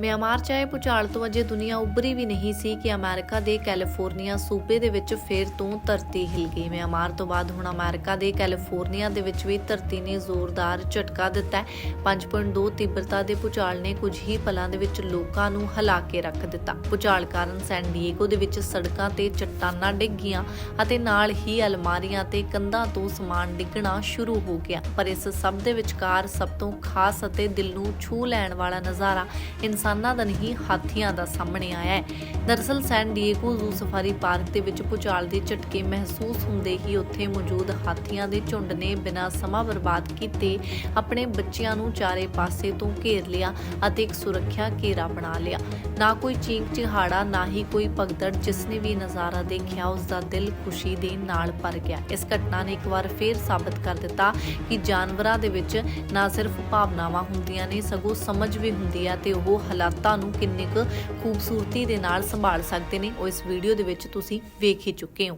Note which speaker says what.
Speaker 1: Myanmar ਚ ਆਏ ਭੁਚਾਲ ਤੋਂ ਅਜੇ ਦੁਨੀਆ ਉੱਭਰੀ ਵੀ ਨਹੀਂ ਸੀ ਕਿ ਅਮਰੀਕਾ ਦੇ ਕੈਲੀਫੋਰਨੀਆ ਸੂਬੇ ਦੇ ਵਿੱਚ ਫੇਰ ਤੋਂ ਧਰਤੀ ਹਿਲ ਗਈ। ਮਿਆਂਮਾਰ ਤੋਂ ਬਾਅਦ ਹੁਣ ਅਮਰੀਕਾ ਦੇ ਕੈਲੀਫੋਰਨੀਆ ਦੇ ਵਿੱਚ ਵੀ ਧਰਤੀ ਨੇ ਜ਼ੋਰਦਾਰ ਝਟਕਾ ਦਿੱਤਾ ਹੈ। 5.2 ਤੀਬਰਤਾ ਦੇ ਭੁਚਾਲ ਨੇ ਕੁਝ ਹੀ ਪਲਾਂ ਦੇ ਵਿੱਚ ਲੋਕਾਂ ਨੂੰ ਹਿਲਾ ਕੇ ਰੱਖ ਦਿੱਤਾ। ਭੁਚਾਲ ਕਾਰਨ ਸੈਨ ਡਿਏਗੋ ਦੇ ਵਿੱਚ ਸੜਕਾਂ ਤੇ ਚੱਟਾਨਾਂ ਡਿੱਗ ਗਈਆਂ ਅਤੇ ਨਾਲ ਹੀ ਅਲਮਾਰੀਆਂ ਤੇ ਕੰਧਾਂ ਤੋਂ ਸਮਾਨ ਡਿੱਗਣਾ ਸ਼ੁਰੂ ਹੋ ਗਿਆ। ਪਰ ਇਸ ਸਭ ਦੇ ਵਿਚਕਾਰ ਸਭ ਤੋਂ ਖਾਸ ਅਤੇ ਦਿਲ ਨੂੰ ਛੂ ਲੈਣ ਵਾਲਾ ਨਜ਼ਾਰਾ ਇਨਸਾਨਾਂ ਦਾ ਨਹੀਂ, ਹਾਥੀਆਂ ਦਾ ਸਾਹਮਣੇ ਆਇਆ ਹੈ। ਦਰਅਸਲ, San Diego zoo safari park ਦੇ ਵਿੱਚ ਭੂਚਾਲ ਦੇ ਝਟਕੇ ਮਹਿਸੂਸ ਹੁੰਦੇ ਹੀ ਉੱਥੇ ਮੌਜੂਦ ਹਾਥੀਆਂ ਦੇ ਝੁੰਡ ਨੇ ਬਿਨਾਂ ਸਮਾਂ ਬਰਬਾਦ ਕੀਤੇ ਆਪਣੇ ਬੱਚਿਆਂ ਨੂੰ ਚਾਰੇ ਪਾਸੇ ਤੋਂ ਘੇਰ ਲਿਆ ਅਤੇ ਇੱਕ ਸੁਰੱਖਿਆ ਘੇਰਾ ਬਣਾ ਲਿਆ। ਨਾ ਕੋਈ ਚੀਕ ਚਿਹਾੜਾ, ਨਾ ਹੀ ਕੋਈ ਭਗਦੜ, ਜਿਸ ਨੇ ਵੀ ਨਜ਼ਾਰਾ ਦੇਖਿਆ, ਉਸ ਦਾ ਦਿਲ ਖੁਸ਼ੀ ਦੇ ਨਾਲ ਭਰ ਗਿਆ। ਇਸ ਘਟਨਾ ਨੇ ਇੱਕ ਵਾਰ ਫੇਰ ਸਾਬਤ ਕਰ ਦਿੱਤਾ ਕਿ ਜਾਨਵਰਾਂ ਦੇ ਵਿੱਚ ਨਾ ਸਿਰਫ ਭਾਵਨਾਵਾਂ ਹੁੰਦੀਆਂ ਨੇ, ਸਗੋਂ ਸਮਝ ਵੀ ਹੁੰਦੀ ਹੈ ਤੇ ਉਹ ਹਾਲਾਤਾਂ ਨੂੰ ਕਿੰਨੀ ਕੁ ਖੂਬਸੂਰਤੀ ਦੇ ਨਾਲ ਸੰਭਾਲ ਸਕਦੇ ਨੇ, ਉਹ ਇਸ ਵੀਡੀਓ ਦੇ ਵਿੱਚ ਤੁਸੀਂ ਵੇਖ ਹੀ ਚੁੱਕੇ ਹੋ।